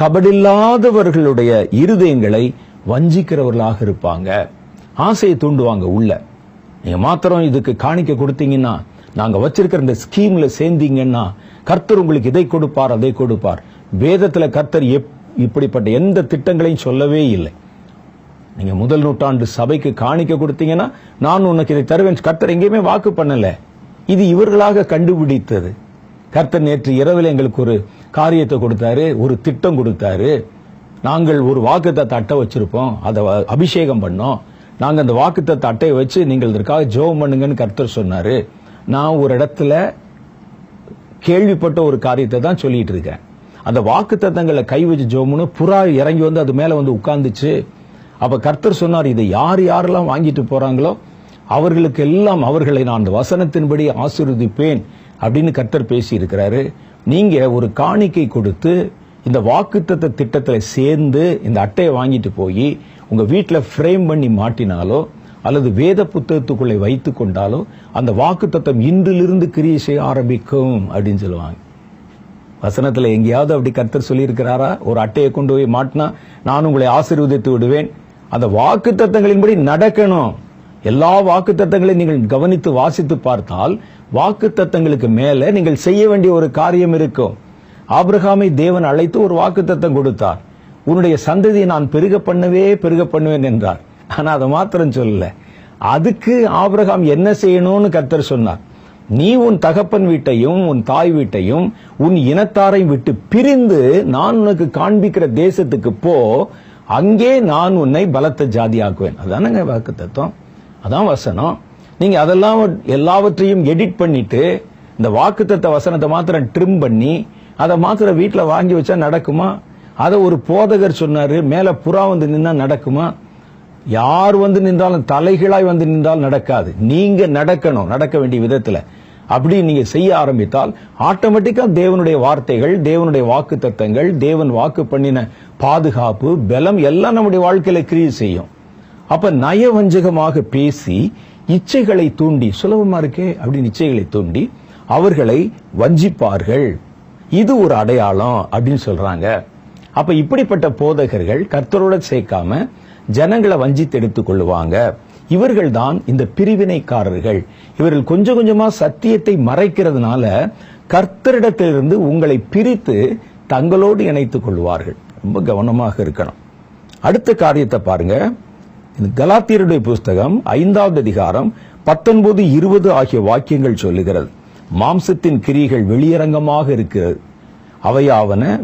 கபடில்லாதவர்களுடைய இருதயங்களை வஞ்சிக்கிறவர்களாக இருப்பாங்க. ஆசையை தூண்டுவாங்க உள்ள. நீங்க மாத்திரம் இதுக்கு காணிக்க கொடுத்தீங்கன்னா நாங்க வச்சிருக்கிற இந்த ஸ்கீம்ல சேர்ந்தீங்கன்னா கர்த்தர் உங்களுக்கு இதை கொடுப்பார் அதை கொடுப்பார். வேதத்துல கர்த்தர் எப்- இப்படிப்பட்ட எந்த திட்டங்களையும் சொல்லவே இல்லை. நீங்க முதல் நூற்றாண்டு சபைக்கு காணிக்க கொடுத்தீங்கன்னா நான் உனக்கு இதை தருவேன். கர்த்தர் எங்கேயுமே வாக்கு பண்ணல. இது இவர்களாக கண்டுபிடித்தது. கர்த்தர் நேற்று இரவில் எங்களுக்கு ஒரு காரியத்தை கொடுத்தாரு ஒரு திட்டம் கொடுத்தாரு. நாங்கள் ஒரு வாக்குத்தத்தை அட்டை வச்சிருப்போம் அதை அபிஷேகம் பண்ணோம். நாங்கள் அந்த வாக்குத்தத்தை அட்டையை வச்சு நீங்கள் இதற்காக ஜெபம் பண்ணுங்கன்னு கர்த்தர் சொன்னாரு. நான் ஒரு இடத்துல கேள்விப்பட்ட ஒரு காரியத்தை தான் சொல்லிட்டு இருக்கேன். அந்த வாக்கு தத்தங்களை கை வச்சு ஜோமுன்னு புறா இறங்கி வந்து அது மேலே வந்து உட்கார்ந்துச்சு. அப்ப கர்த்தர் சொன்னார் இதை யார் யாரெல்லாம் வாங்கிட்டு போறாங்களோ அவர்களுக்கு எல்லாம் அவர்களை நான் அந்த வசனத்தின்படி ஆசிர்வதிப்பேன். அப்படின்னு கர்த்தர் பேசி இருக்கிறாரு நீங்க ஒரு காணிக்கை கொடுத்து இந்த வாக்குத்தத்த திட்டத்தில் சேர்ந்து இந்த அட்டையை வாங்கிட்டு போய் உங்க வீட்டில் ஃப்ரேம் பண்ணி மாட்டினாலோ அல்லது வேத புத்தகத்துக்குள்ளே வைத்து கொண்டாலோ அந்த வாக்குத்தத்தம் இன்றிலிருந்து கிரியை செய்ய ஆரம்பிக்கும் அப்படின்னு சொல்லுவாங்க. வசனத்தில் எங்கேயாவது அப்படி கர்த்தர் சொல்லியிருக்கிறாரா? ஒரு அட்டையை கொண்டு போய் மாட்டினா நான் உங்களை ஆசீர்வதித்து விடுவேன். அந்த வாக்கு தத்தங்களின்படி நடக்கணும். எல்லா வாக்கு தத்தங்களையும் நீங்கள் கவனித்து வாசித்து பார்த்தால் வாக்கு தத்தங்களுக்கு மேல நீங்கள் செய்ய வேண்டிய ஒரு காரியம் இருக்கும். ஆப்ரஹாமை தேவன் அழைத்து ஒரு வாக்கு தத்தம் கொடுத்தார். உன்னுடைய சந்ததியை நான் பெருக பண்ணவே பெருக பண்ணுவேன் என்றார். ஆனா அதை மாத்திரம் சொல்லல. அதுக்கு ஆபிரகாம் என்ன செய்யணும்னு கர்த்தர் சொன்னார். நீ உன் தகப்பன் வீட்டையும் உன் தாய் வீட்டையும் உன் இனத்தாரையும் விட்டு பிரிந்து நான் உனக்கு காண்பிக்கிற தேசத்துக்கு போ. அங்கே நான் உன்னை பலத்த ஜாதியாக்குவேன். அதானங்க வாக்கு தத்துவம் அதான் வசனம். நீங்க அதெல்லாம் எல்லாவற்றையும் எடிட் பண்ணிட்டு இந்த வாக்குத்தத்த வசனத்தை மாத்திரம் ட்ரிம் பண்ணி அதை மாத்திரம் வீட்டில் வாங்கி வச்சா நடக்குமா? அதை ஒரு போதகர் சொன்னாரு மேல புறா வந்து நின்னா நடக்குமா? யார் வந்து நின்றாலும் தலைகளாய் வந்து நின்றால் நடக்காது. நீங்க நடக்கணும் நடக்க வேண்டிய விதத்துல. அப்படி நீங்க செய்ய ஆரம்பித்தால் ஆட்டோமேட்டிக்கா தேவனுடைய வார்த்தைகள் தேவனுடைய வாக்கு தத்தங்கள் தேவன் வாக்கு பண்ணின பாதுகாப்பு பலம் எல்லாம் நம்முடைய வாழ்க்கையில கிரியை செய்யும். அப்ப நயவஞ்சகமாக பேசி இச்சைகளை தூண்டி சுலபமா இருக்கே அப்படின்னு இச்சைகளை தூண்டி அவர்களை வஞ்சிப்பார்கள். இது ஒரு அடையாளம் அப்படின்னு சொல்றாங்க. அப்ப இப்படிப்பட்ட போதகர்கள் கர்த்தரோட சேர்க்காம ஜனங்களை வஞ்சித்து எடுத்துக் கொள்ளுவாங்க. இவர்கள் தான் இந்த பிரிவினைக்காரர்கள். இவர்கள் கொஞ்சம் கொஞ்சமா சத்தியத்தை மறைக்கிறதுனால கர்த்தரிடத்திலிருந்து உங்களை பிரித்து தங்களோடு இணைத்துக் கொள்வார்கள். ரொம்ப கவனமாக இருக்கணும். அடுத்த காரியத்தை பாருங்க. கலாத்தியருடைய புஸ்தகம் ஐந்தாவது அதிகாரம் பத்தொன்பது இருபது ஆகிய வாக்கியங்கள் சொல்லுகிறது. மாம்சத்தின் கிரியைகள் வெளியரங்கமாக இருக்கிறது. அவையாவன